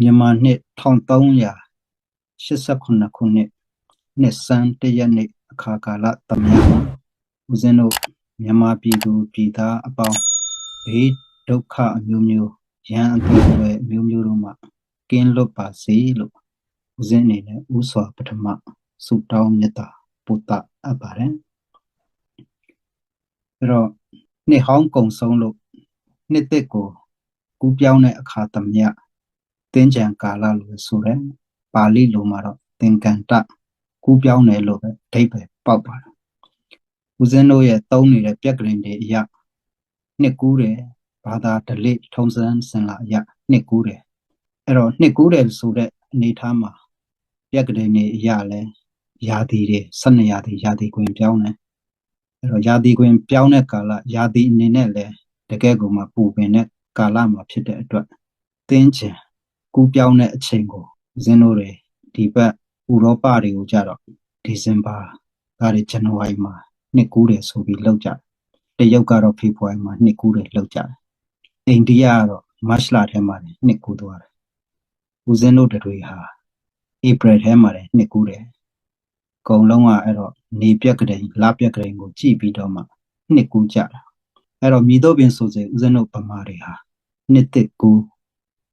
မြန်မာနှစ်1389ခုနှစ်နှစ်စန်းတရက်နေ့အခါကာလသမယမှာဦးဇင်းတို့မြန်မာပြည်သူပြည်သားအပေါင်းဘေးဒုက္ခအမျိုးမျိုးရန်အသွေးတွေအမျိုးမျိုးတို့မှကင်းလွတ်ပါစေလို့ဦးဇင်းအနေနဲ့ဥစွာပထမဆုတောင်းမေတ္တာပို့သအပ်ပါတယ်အဲ့တော့နှစ်ဟောင်းကုံဆုံးလို့နှစ်သက်ကိုကူးပြောင်းတဲ့အခါသမယ တင်းကြံကာလလို့ဆိုတယ်ပါဠိလိုမှာတော့သင်္ကန်တကူးပြောင်းတယ်လို့ပဲအဓိပ္ပာယ်ပေါက်ပါတယ်ဦးဇင်းတို့ရဲ့သုံးနေတဲ့ပြက်ကလေးတွေအရာနှစ်ကူးတယ်ဘာသာဓလေ့ထုံးစံစင်လာအရာနှစ်ကူးတယ်အဲ့တော့နှစ်ကူးတယ်ဆိုတဲ့အနေထားမှာပြက်ကလေးတွေအရာလဲယာတီတွေ12ရာတီယာတီခွင်ပြောင်းတယ်အဲ့တော့ယာတီခွင်ပြောင်းတဲ့ကာလယာတီအနေနဲ့လဲတကယ်ကိုမှပူပင်တဲ့ကာလမှာဖြစ်တဲ့အတွက်တင်းချင် ကူးပြောင်းတဲ့အချိန်ကိုဦးဇင်းတို့တွေဒီဘက်ဥရောပတွေကိုကြတော့ဒီဇင်ဘာကနေဇန်နဝါရီမှာနှစ်ကူးတယ်ဆိုပြီးလောက်ကြတယ်တရုတ်ကတော့ဖေဖော်ဝါရီမှာနှစ်ကူးတယ်လောက်ကြတယ်အိန္ဒိယကတော့မတ်လထဲမှာနှစ်ကူးသွားတယ်ဦးဇင်းတို့တွေဟာဧပြီထဲမှာနှစ်ကူးတယ်အကုန်လုံးကအဲ့တော့နေပြက်ကလေးလပြက်ကလေးကိုကြည့်ပြီးတော့မှနှစ်ကူးကြတာအဲ့တော့မြည်တော့ပင်ဆိုစေဦးဇင်းတို့ဗမာတွေဟာနှစ်သက်ကူ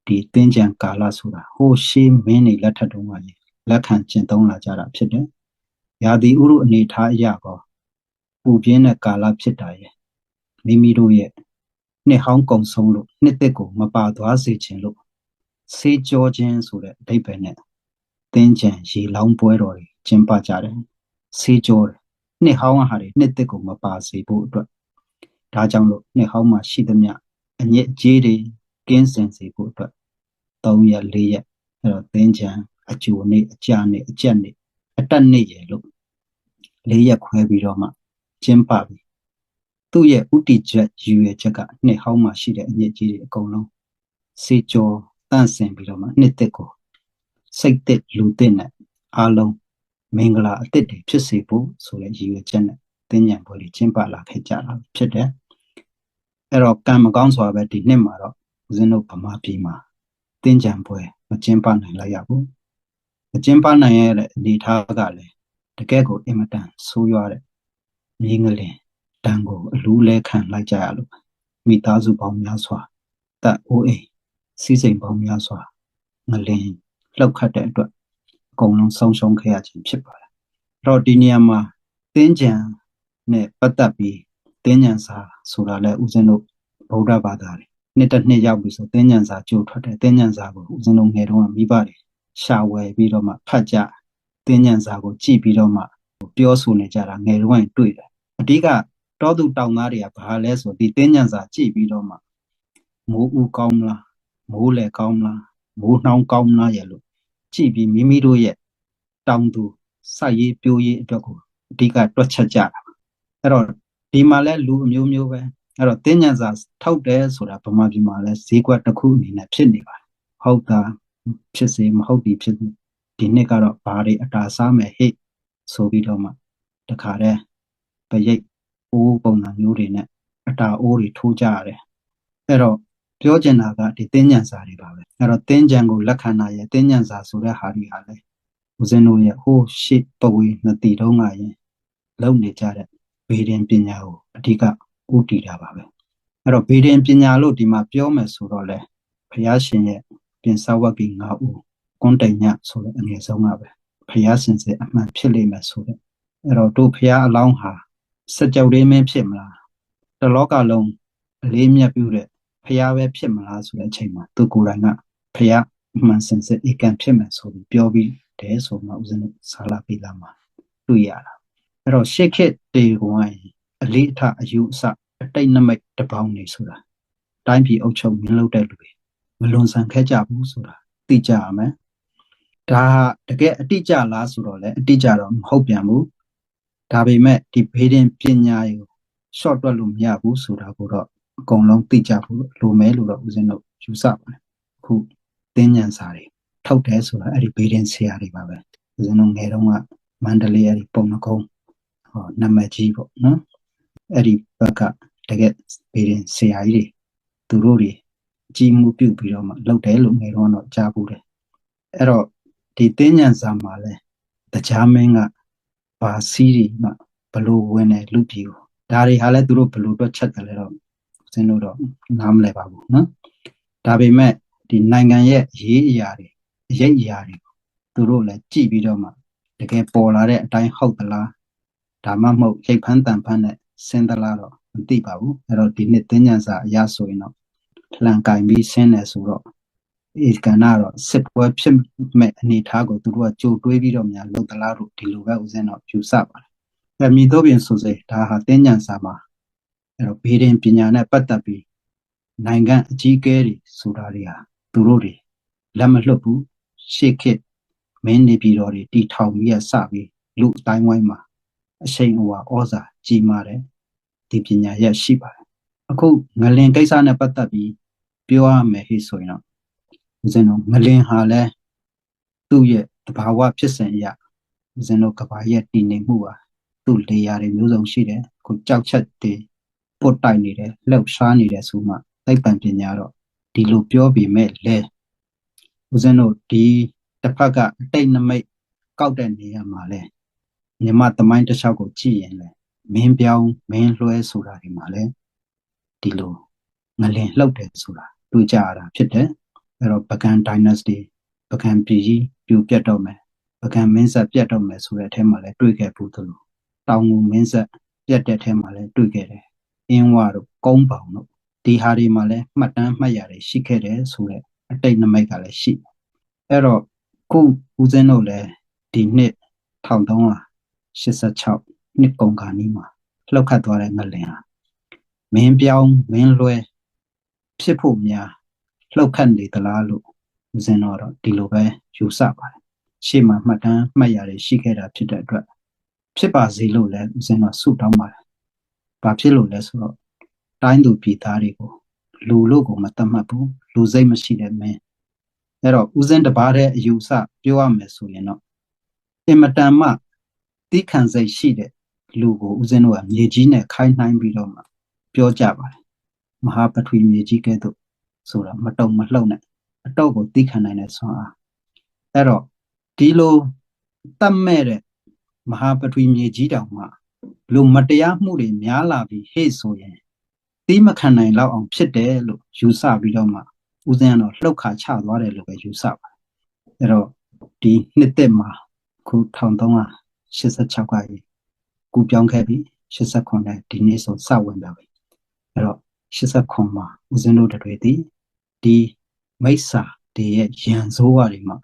ဒီတင်းကြံကာလဆိုတာဟိုရှေးမင်းတွေလက်ထက်တုန်းကကြီးလက်ခံကျင့်သုံးလာကြတာဖြစ်တယ်။ရာသီဥတုအနေထားအရကောပူပြင်းတဲ့ကာလဖြစ်တာရဲ့မိမိတို့ရဲ့နှစ်ဟောင်းကုံဆုံးလို့နှစ်သက်ကိုမပါသွားစေခြင်းလို့ဆေးကြောခြင်းဆိုတဲ့အဓိပ္ပာယ်နဲ့တင်းကြံရေလောင်းပွဲတော်တွေကျင်းပကြတယ်။ဆေးကြောတယ်နှစ်ဟောင်းဟာတွေနှစ်သက်ကိုမပါစေဖို့အတွက်ဒါကြောင့်လို့နှစ်ဟောင်းမှာရှိသမျှအညစ်အကြေးတွေ ကင်းစင်စေဖို့အတွက်3ရက်4ရက်အဲ့တော့သင်္ကြန်အကျိုးနေ့အကြနေ့အကြက်နေ့အတက်နေ့ရလို့၄ရက်ခွဲပြီးတော့မှကျင်းပပြီသူ့ရဲ့ဥတီချက်ရည်ရွယ်ချက်ကနှစ်ဟောင်းမှရှိတဲ့အညစ်အကြေးတွေအကုန်လုံးစေကြောတန့်စင်ပြီးတော့မှနှစ်သက်ကိုစိတ်သက်လူသက်နဲ့အားလုံးမင်္ဂလာအသက်တွေဖြစ်စေဖို့ဆိုတဲ့ရည်ရွယ်ချက်နဲ့သင်္ကြန်ပွဲတွေကျင်းပလာခဲ့ကြတာဖြစ်တယ်အဲ့တော့ကံမကောင်းစွာပဲဒီနှစ်မှာတော့ ဦးဇင်းတို့ဗမာပြည်မှာတင်းကြံပွဲမကျင်းပနိုင်လိုက်ရဘူးမကျင်းပနိုင်ရတဲ့အနေထားကလည်းတကယ်ကိုအင်မတန်ဆိုးရွားတဲ့မြေငလင်တန်ကိုအလူးလဲခံလိုက်ကြရလို့မိသားစုပေါင်းများစွာတပ်အိုးအိမ်စီးစိမ်ပေါင်းများစွာငလင်လှုပ်ခတ်တဲ့အတွက်အကုန်လုံးဆုံးရှုံးခဲ့ရခြင်းဖြစ်ပါတယ်အဲ့တော့ဒီနေရာမှာတင်းကြံနဲ့ပတ်သက်ပြီးတင်းကြံစာဆိုတာလဲဦးဇင်းတို့ဗုဒ္ဓဘာသာတွေ နှစ်တစ်နှစ်ရောက်ပြီဆိုသင်ညံစာကြိုထွက်တယ်သင်ညံစာကိုဦးဇင်းတို့ငယ်တုန်းကမိဘတွေရှာဝယ်ပြီးတော့မှဖတ်ကြသင်ညံစာကိုကြည့်ပြီးတော့မှပြောဆိုနေကြတာငယ်တုန်းကတွေ့တယ်အဓိကတောသူတောင်သားတွေကဘာလဲဆိုဒီသင်ညံစာကြည့်ပြီးတော့မှမိုးဥကောင်းမလားမိုးလေကောင်းမလားမိုးနှောင်းကောင်းမလားရဲ့လို့ကြည့်ပြီးမိမိတို့ရဲ့တောင်သူစိုက်ရေးပြိုးရေးအတွက်ကိုအဓိကတွက်ချက်ကြတာအဲ့တော့ဒီမှာလဲလူအမျိုးမျိုးပဲ အဲ့တော့တင်းညံစာထောက်တယ်ဆိုတာဗမာပြည်မှာလဲဈေးကွက်တစ်ခုအနေနဲ့ဖြစ်နေပါတယ်ဟုတ်တာဖြစ်စေမဟုတ်ဒီဖြစ်ဒီနှစ်ကတော့ဘာတွေအတာစားမယ်ဟိဆိုပြီးတော့မှတခါတည်းပရိတ်အိုးပုံစံမျိုးတွေနဲ့အတာအိုးတွေထိုးကြရတယ်အဲ့တော့ပြောချင်တာကဒီတင်းညံစာတွေပါပဲအဲ့တော့တင်းကြံကိုလက်ခံတာရဲ့တင်းညံစာဆိုတဲ့ဟာတွေဟာလဲဦးဇင်းတို့ရဲ့ဟိုးရှစ်ပဝေနှစ်တီတုံးကရင်လုံနေကြတဲ့ဗေဒင်ပညာကိုအဓိက ဥတည်တာပါပဲအဲ့တော့ဗေဒင်ပညာလို့ဒီမှာပြောမယ်ဆိုတော့လေဘုရားရှင်ရဲ့ပြင်စဝတ်ကြီး၅ဦးကွန်တိန်ညဆိုတဲ့အငယ်ဆုံးကပဲဘုရားရှင်စေအမှန်ဖြစ်လိမ့်မယ်ဆိုတဲ့အဲ့တော့တို့ဘုရားအလောင်းဟာစကြောက်ရင်းမင်းဖြစ်မလားတလောကလုံးအလေးမြတ်ပြုတဲ့ဘုရားပဲဖြစ်မလားဆိုတဲ့အချိန်မှာသူကိုယ်တိုင်ကဘုရားမှန်စင်စစ်ဧကန်ဖြစ်မယ်ဆိုပြီးပြောပြီးတယ်ဆိုမှဦးဇင်းဆာလာပိလာမှာတွေ့ရတာအဲ့တော့ရှေခေတ်တေကွန်အလေးအထအယူအဆ အတိတ်နမိတ်တပေါင်းနေဆိုတာတိုင်းပြည်အုပ်ချုပ်မြင်လို့တဲ့လူတွေမလွန်ဆန်ခဲ့ကြဘူးဆိုတာသိကြရမယ်ဒါဟာတကယ်အတိအကျလားဆိုတော့လည်းအတိအကျတော့မဟုတ်ပြန်ဘူးဒါပေမဲ့ဒီဘေးရင်ပညာကို short တွက်လို့မရဘူးဆိုတာကိုတော့အကုန်လုံးသိကြဖို့လိုမယ်လို့တော့ဦးဇင်းတို့ယူဆပါတယ်အခုသင်ញံစာတွေထုတ်တယ်ဆိုတာအဲ့ဒီဘေးရင်ဆရာတွေပါပဲဦးဇင်းတို့ငယ်တုန်းကမန္တလေးအဲ့ဒီပုံနှကုန်းဟောနမကြီးပေါ့နော်အဲ့ဒီဘက်က တကယ်ဘေးရင်ဆရာကြီးတွေသူတို့တွေအကြီးမှုပြုတ်ပြီးတော့မှလုပ်တယ်လို့ငယ်တော့တော့ကြားဘူးတယ်အဲ့တော့ဒီတင်းညံစာမှာလဲတရားမင်းကဘာစီးတွေမှဘလို့ဝင်တယ်လူပြည်ကိုဒါတွေဟာလဲသူတို့ဘလို့တော့ချက်တယ်လဲတော့စင်းတို့တော့နားမလဲပါဘူးနော်ဒါပေမဲ့ဒီနိုင်ငံရဲ့ရေးအရာတွေအရေးအရာတွေသူတို့လည်းကြည့်ပြီးတော့မှတကယ်ပေါ်လာတဲ့အတိုင်းဟုတ်သလားဒါမှမဟုတ်ရိတ်ဖန်းတန်ဖန်းနဲ့ဆင်းသလားတော့ မသိပါဘူးအဲ့တော့ဒီနှစ်သင်္ញန်စာအရဆိုရင်တော့လှန်ကင်ပြီးဆင်းတယ်ဆိုတော့ဧကနာတော့စစ်ပွဲဖြစ်မဲ့အနေအထားကိုသူတို့ကကြိုတွေးပြီးတော့များလုံသလားလို့ဒီလိုပဲဦးဇင်းတော့ယူဆပါတယ်။အဲမိတော့ပြင်ဆိုစေဒါဟာသင်္ញန်စာမှာအဲ့တော့ဘေးရင်ပညာနဲ့ပတ်သက်ပြီးနိုင်ငံအကြီးအကဲတွေဆိုတာတွေဟာသူတို့တွေလက်မလွတ်ဘူးရှေ့ခေတ်မင်းနေပြည်တော်တွေတီထောင်ပြီးရစပြီးလူအတိုင်းဝိုင်းမှာအရှိန်အဝါဩဇာကြီးမားတယ် ဒီပညာရက်ရှိပါတယ်အခုငလင်ကိစ္စနဲ့ပတ်သက်ပြီးပြောရမယ်ဟိဆိုရင်တော့ဦးဇင်းတို့ငလင်ဟာလဲသူ့ရဲ့တဘာဝဖြစ်စဉ်အရာဦးဇင်းတို့ကဘာရဲ့တည်နေမှုဟာသူ့လေယာတွေမျိုးစုံရှိတယ်ခုကြောက်ချက်တွေပုတ်တိုက်နေတယ်လှုပ်ရှားနေတယ်ဆိုမှသိပ္ပံပညာတော့ဒီလိုပြောပြီးမဲ့လဲဦးဇင်းတို့ဒီတစ်ဖက်ကအတိတ်နမိတ်ကောက်တဲ့နေရာမှာလဲမြမသမိုင်းတစ်လျှောက်ကိုကြည့်ရင်လဲ မင်းပြောင်းမင်းလွှဲဆိုတာဒီမှာလဲဒီလိုငလင်လှုပ်တယ်ဆိုတာတွေ့ကြရတာဖြစ်တယ်အဲ့တော့ပကံ dynasty ပကံပြည်ကြီးပြိုပြတ်တော့မယ်ပကံမင်းဆက်ပြတ်တော့မယ်ဆိုတဲ့အထက်မှာလဲတွေ့ခဲ့ဘူးသလိုတောင်ငူမင်းဆက်ပြတ်တဲ့အထက်မှာလဲတွေ့ခဲ့တယ်အင်းဝါတို့ကုန်းပေါင်တို့ဒီဟာတွေမှာလဲမှတ်တမ်းမှတ်ရတွေရှိခဲ့တယ်ဆိုတဲ့အတိတ်နမိတ်ကလည်းရှိအဲ့တော့ခုဦးစင်းတို့လည်းဒီနှစ်1386 နှစ်ကုန်ခါနီးမှာလှုပ်ခတ်သွားတဲ့ငလင်ဟာမင်းပြောင်းမင်းလွဲဖြစ်ဖို့များလှုပ်ခတ်နေသလားလို့ဦးစင်းတော့ဒီလိုပဲယူဆပါတယ်ရှေ့မှာမှတ်တမ်းမှတ်ရတွေရှိခဲ့တာဖြစ်တဲ့အတွက်ဖြစ်ပါစေလို့လည်းဦးစင်းတော့ဆုတောင်းပါတယ်ဘာဖြစ်လို့လဲဆိုတော့တိုင်းသူပြည်သားတွေကိုလူလို့ကိုမတတ်မှတ်ဘူးလူစိတ်မရှိတဲ့မင်းအဲ့တော့ဦးစင်းတပါးတဲ့အယူဆပြောရမယ်ဆိုရင်တော့အင်မတန်မှတိခံစိတ်ရှိတဲ့ လူကိုဦးစင်းတို့ကမြေကြီးနဲ့ခိုင်းနှိုင်းပြီးတော့မှပြောကြပါတယ်မဟာပထဝီမြေကြီးကဲ့သို့ဆိုတာမတုံမလှုပ်နဲ့အတော့ကိုတိခံနိုင်တဲ့ဆွမ်းအားအဲ့တော့ဒီလိုတတ်မဲ့တဲ့မဟာပထဝီမြေကြီးတောင်မှလူမတရားမှုတွေများလာပြီးဟေ့ဆိုရင်တိမခံနိုင်လောက်အောင်ဖြစ်တယ်လို့ယူဆပြီးတော့မှဦးဇင်းကတော့လှုပ်ခါချသွားတယ်လို့ပဲယူဆပါတယ်အဲ့တော့ဒီနှစ်သက်မှာခု1386ကကြီး ကူပြောင်းခဲ့ပြီ89နဲ့ဒီနေ့ဆိုစဝင်ပါပြီအဲ့တော့89မှာဦးဇင်းတို့တွေဒီဒီမိစ္ဆာတွေရဲ့ရန်စိုးဝါတွေမှာ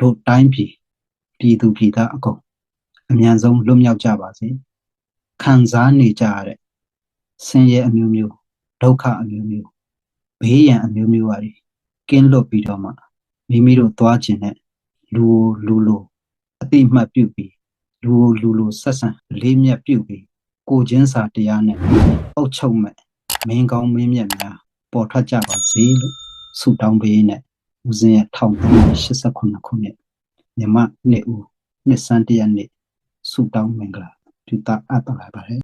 တို့တိုင်းပြည်ပြည်သူပြည်သားအကုန်အမြန်ဆုံးလွတ်မြောက်ကြပါစေခံစားနေကြရတဲ့ဆင်းရဲအမျိုးမျိုးဒုက္ခအမျိုးမျိုးဘေးရန်အမျိုးမျိုးဟာတွေကင်းလွတ်ပြီးတော့မှမိမိတို့သွားခြင်းနဲ့လူလူလိုအတိမတ်ပြုပြီး လူလူလိုဆက်ဆံလေးမြတ်ပြုပြီးကိုချင်းစာတရားနဲ့အုပ်ချုပ်မဲ့မင်းကောင်းမင်းမြတ်များပေါ်ထွက်ကြပါစေလို့ဆုတောင်းပေးနဲ့ဦးဇင်းရဲ့1389ခုနှစ်မြမနှစ်ဦးနှစ်စန်းတရနှစ်ဆုတောင်းမင်္ဂလာပြုတာအပ်ပါပါတယ်